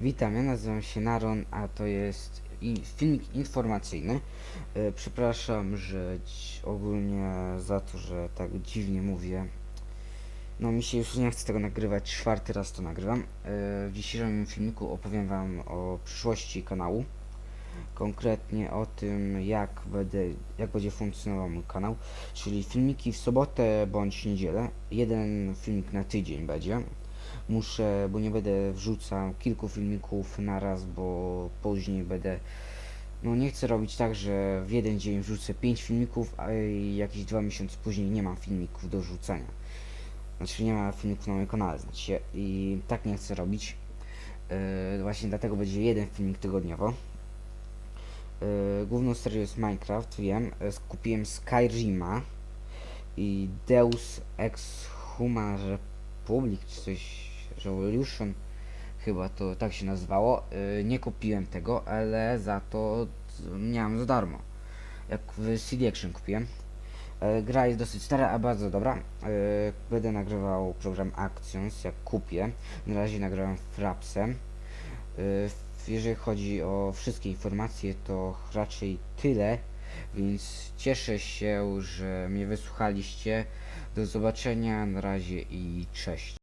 Witam, ja nazywam się Naron, a to jest i- filmik informacyjny. E, Przepraszam, że ogólnie za to, że tak dziwnie mówię. No mi się już nie chce tego nagrywać, czwarty raz to nagrywam. E, W dzisiejszym filmiku opowiem wam o przyszłości kanału. Konkretnie o tym, jak, będę, jak będzie funkcjonował mój kanał. Czyli filmiki w sobotę bądź niedzielę. Jeden filmik na tydzień będzie muszę, bo nie będę wrzucał kilku filmików na raz, bo później będę, no nie chcę robić tak, że w jeden dzień wrzucę 5 filmików, a jakieś dwa miesiące później nie mam filmików do rzucenia. Znaczy nie ma filmików na moim kanale, znaczy się, i tak nie chcę robić. Yy, właśnie dlatego będzie jeden filmik tygodniowo. Yy, główną serią jest Minecraft, wiem. Yy, Skupiłem Skyrima i Deus Ex Human Republic, czy coś, Revolution, chyba to tak się nazywało. Yy, nie kupiłem tego, ale za to miałem za darmo. Jak w CD Action kupiłem. Yy, gra jest dosyć stara, a bardzo dobra. Yy, będę nagrywał program Actions, jak kupię. Na razie nagrałem Frapsem. Jeżeli chodzi o wszystkie informacje, to raczej tyle, więc cieszę się, że mnie wysłuchaliście. Do zobaczenia, na razie i cześć.